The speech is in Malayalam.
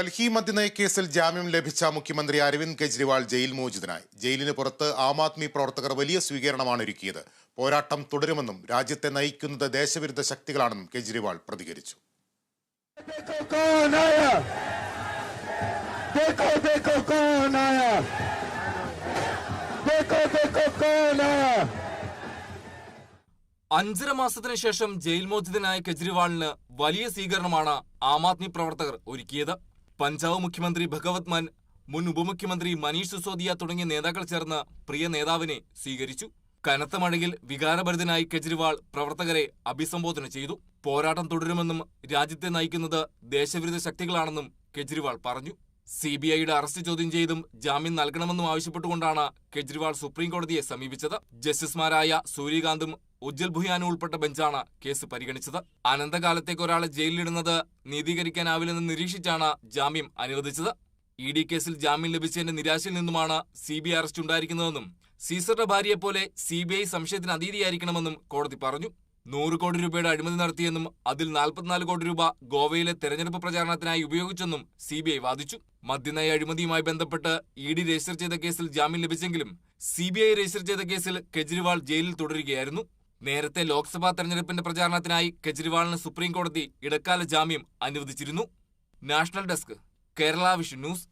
ഡൽഹി മദ്യനയ കേസിൽ ജാമ്യം ലഭിച്ച മുഖ്യമന്ത്രി അരവിന്ദ് കെജ്രിവാൾ ജയിൽ മോചിതനായി. ജയിലിന് പുറത്ത് ആം ആദ്മി പ്രവർത്തകർ വലിയ സ്വീകരണമാണ് ഒരുക്കിയത്. പോരാട്ടം തുടരുമെന്നും രാജ്യത്തെ നയിക്കുന്നത് ദേശവിരുദ്ധ ശക്തികളാണെന്നും കെജ്രിവാൾ പ്രതികരിച്ചു. അഞ്ചര മാസത്തിനു ശേഷം ജയിൽ മോചിതനായ കെജ്രിവാളിന് വലിയ സ്വീകരണമാണ് ആം ആദ്മി പ്രവർത്തകർ ഒരുക്കിയത്. പഞ്ചാബ് മുഖ്യമന്ത്രി ഭഗവത് മാൻ മുൻ ഉപമുഖ്യമന്ത്രി മനീഷ് സിസോദിയ തുടങ്ങിയ നേതാക്കൾ ചേർന്ന് പ്രിയ നേതാവിനെ സ്വീകരിച്ചു. കനത്ത മഴയിൽ വികാരഭരിതനായി കെജ്രിവാൾ പ്രവർത്തകരെ അഭിസംബോധന ചെയ്തു. പോരാട്ടം തുടരുമെന്നും രാജ്യത്തെ നയിക്കുന്നത് ദേശവിരുദ്ധ ശക്തികളാണെന്നും കെജ്രിവാൾ പറഞ്ഞു. സി ബി ഐയുടെ അറസ്റ്റ് ചോദ്യം ചെയ്തും ജാമ്യം നൽകണമെന്നും ആവശ്യപ്പെട്ടുകൊണ്ടാണ് കെജ്രിവാൾ സുപ്രീം കോടതിയെ സമീപിച്ചത്. ജസ്റ്റിസുമാരായ സൂര്യകാന്തും ഉജ്ജൽ ഭുയാനും ഉൾപ്പെട്ട ബെഞ്ചാണ് കേസ് പരിഗണിച്ചത്. അനന്തകാലത്തേക്ക് ഒരാളെ ജയിലിലിടുന്നത് നീതീകരിക്കാനാവില്ലെന്ന് നിരീക്ഷിച്ചാണ് ജാമ്യം അനുവദിച്ചത്. ഇ ഡി കേസിൽ ജാമ്യം ലഭിച്ചതിന്റെ നിരാശയിൽ നിന്നുമാണ് സി ബി അറസ്റ്റ് ഉണ്ടായിരിക്കുന്നതെന്നും സീസറുടെ ഭാര്യയെപ്പോലെ സി ബി ഐ സംശയത്തിന് അതീതിയായിരിക്കണമെന്നും കോടതി പറഞ്ഞു. നൂറ് കോടി രൂപയുടെ അഴിമതി നടത്തിയെന്നും അതിൽ നാൽപ്പത്തിനാല് കോടി രൂപ ഗോവയിലെ തെരഞ്ഞെടുപ്പ് പ്രചാരണത്തിനായി ഉപയോഗിച്ചെന്നും സി ബി ഐ വാദിച്ചു. മദ്യനയ അഴിമതിയുമായി ബന്ധപ്പെട്ട് ഇ ഡി രജിസ്റ്റർ ചെയ്ത കേസിൽ ജാമ്യം ലഭിച്ചെങ്കിലും സി ബി ഐ രജിസ്റ്റർ ചെയ്ത കേസിൽ കെജ്രിവാൾ ജയിലിൽ തുടരുകയായിരുന്നു. നേരത്തെ ലോക്സഭാ തെരഞ്ഞെടുപ്പിന്റെ പ്രചാരണത്തിനായി കെജ്രിവാളിന് സുപ്രീം കോടതി ഇടക്കാല ജാമ്യം അനുവദിച്ചിരുന്നു. National desk Kerala vision news